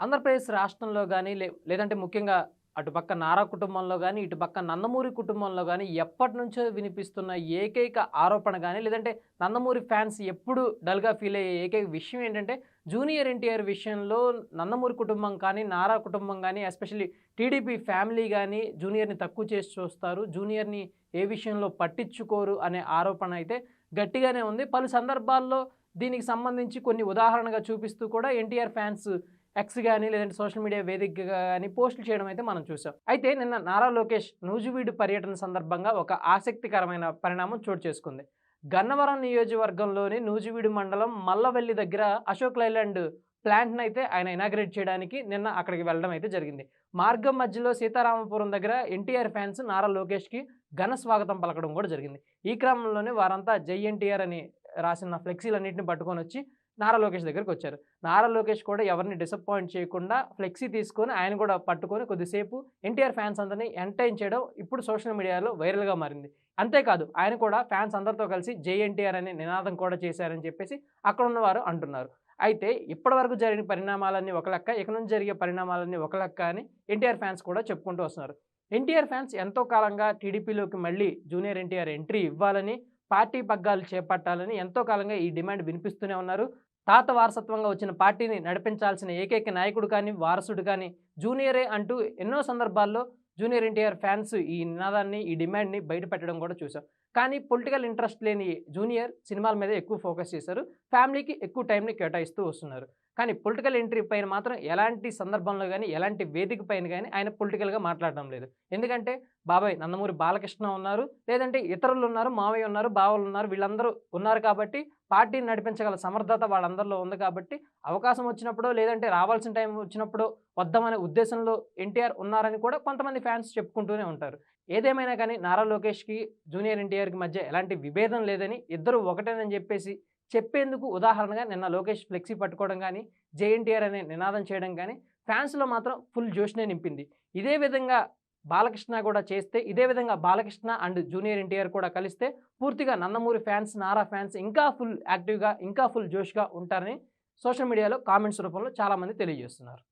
ఆంధ్రప్రదేశ్ రాష్ట్రంలో కానీ లే లేదంటే ముఖ్యంగా అటుపక్క నారా కుటుంబంలో కానీ ఇటుపక్క నందమూరి కుటుంబంలో కానీ ఎప్పటి నుంచో వినిపిస్తున్న ఏకైక ఆరోపణ కానీ లేదంటే నందమూరి ఫ్యాన్స్ ఎప్పుడు డల్గా ఫీల్ అయ్యే ఏకైక విషయం ఏంటంటే జూనియర్ ఎన్టీఆర్ విషయంలో నందమూరి కుటుంబం కానీ నారా కుటుంబం కానీ ఎస్పెషల్లీ టీడీపీ ఫ్యామిలీ కానీ జూనియర్ని తక్కువ చేసి చూస్తారు. జూనియర్ని ఏ విషయంలో పట్టించుకోరు అనే ఆరోపణ అయితే గట్టిగానే ఉంది. పలు సందర్భాల్లో దీనికి సంబంధించి కొన్ని ఉదాహరణగా చూపిస్తూ కూడా ఎన్టీఆర్ ఫ్యాన్స్ ఎక్స్ కానీ లేదంటే సోషల్ మీడియా వేదికగా కానీ పోస్టులు చేయడం అయితే మనం చూసాం. అయితే నిన్న నారా లోకేష్ నూజివీడు పర్యటన సందర్భంగా ఒక ఆసక్తికరమైన పరిణామం చోటు చేసుకుంది. గన్నవరం నియోజకవర్గంలోని నూజివీడు మండలం మల్లవెల్లి దగ్గర అశోక్ లైలాండ్ ప్లాంట్ని అయితే ఆయన ఇనాగ్రేట్ చేయడానికి నిన్న అక్కడికి వెళ్ళడం అయితే జరిగింది. మార్గం మధ్యలో సీతారామపురం దగ్గర ఎన్టీఆర్ ఫ్యాన్స్ నారా లోకేష్కి ఘన స్వాగతం పలకడం కూడా జరిగింది. ఈ క్రమంలోనే వారంతా జై ఎన్టీఆర్ అని రాసిన ఫ్లెక్సీలన్నింటిని పట్టుకొని వచ్చి నారా లోకేష్ దగ్గరికి వచ్చారు నారా లోకేష్ కూడా ఎవరిని డిసప్పాయింట్ చేయకుండా ఫ్లెక్సీ తీసుకొని ఆయన కూడా పట్టుకొని కొద్దిసేపు ఎన్టీఆర్ ఫ్యాన్స్ అందరినీ ఎంటైన్ చేయడం ఇప్పుడు సోషల్ మీడియాలో వైరల్గా మారింది. అంతేకాదు ఆయన కూడా ఫ్యాన్స్ అందరితో కలిసి జేఎన్టీఆర్ అనే నినాదం కూడా చేశారని చెప్పేసి అక్కడ ఉన్నవారు అంటున్నారు. అయితే ఇప్పటివరకు జరిగిన పరిణామాలన్నీ ఒక లెక్క ఇక నుంచి జరిగే పరిణామాలన్నీ ఒక లెక్క అని ఎన్టీఆర్ ఫ్యాన్స్ కూడా చెప్పుకుంటూ వస్తున్నారు. ఎన్టీఆర్ ఫ్యాన్స్ ఎంతో కాలంగా టీడీపీలోకి మళ్ళీ జూనియర్ ఎన్టీఆర్ ఎంట్రీ ఇవ్వాలని పార్టీ పగ్గాలు చేపట్టాలని ఎంతో కాలంగా ఈ డిమాండ్ వినిపిస్తూనే ఉన్నారు. తాత వారసత్వంగా వచ్చిన పార్టీని నడిపించాల్సిన ఏకైక నాయకుడు కానీ వారసుడు కానీ జూనియరే అంటూ ఎన్నో సందర్భాల్లో జూనియర్ ఎన్టీఆర్ ఫ్యాన్స్ ఈ నినాదాన్ని ఈ డిమాండ్ని బయటపెట్టడం కూడా చూసాం కానీ పొలిటికల్ ఇంట్రెస్ట్ లేని జూనియర్ సినిమాల మీద ఎక్కువ ఫోకస్ చేశారు. ఫ్యామిలీకి ఎక్కువ టైంని కేటాయిస్తూ వస్తున్నారు. కానీ పొలిటికల్ ఎంట్రీ పైన మాత్రం ఎలాంటి సందర్భంలో కానీ ఎలాంటి వేదిక పైన కానీ ఆయన పొలిటికల్గా మాట్లాడడం లేదు. ఎందుకంటే బాబాయ్ నందమూరి బాలకృష్ణ ఉన్నారు లేదంటే ఇతరులు ఉన్నారు మావయ్య ఉన్నారు బావలు ఉన్నారు వీళ్ళందరూ ఉన్నారు కాబట్టి పార్టీని నడిపించగల సమర్థత వాళ్ళందరిలో ఉంది కాబట్టి అవకాశం వచ్చినప్పుడు లేదంటే రావాల్సిన టైం వచ్చినప్పుడు వద్దామనే ఉద్దేశంలో ఎన్టీఆర్ ఉన్నారని కూడా కొంతమంది ఫ్యాన్స్ చెప్పుకుంటూనే ఉంటారు. ఏదేమైనా కానీ నారా లోకేష్కి జూనియర్ ఎన్టీఆర్కి మధ్య ఎలాంటి విభేదం లేదని ఇద్దరు ఒకటేనని చెప్పేసి చెప్పేందుకు ఉదాహరణగా నిన్న లోకేష్ ఫ్లెక్సీ పట్టుకోవడం కానీ జేఎన్టీఆర్ అనే నినాదం చేయడం కానీ ఫ్యాన్స్లో మాత్రం ఫుల్ జోష్నే నింపింది. ఇదే విధంగా బాలకృష్ణ కూడా చేస్తే ఇదే విధంగా బాలకృష్ణ అండ్ జూనియర్ ఎన్టీఆర్ కూడా కలిస్తే పూర్తిగా నందమూరి ఫ్యాన్స్ నారా ఫ్యాన్స్ ఇంకా ఫుల్ యాక్టివ్గా ఇంకా ఫుల్ జోష్గా ఉంటారని సోషల్ మీడియాలో కామెంట్స్ రూపంలో చాలామంది తెలియజేస్తున్నారు.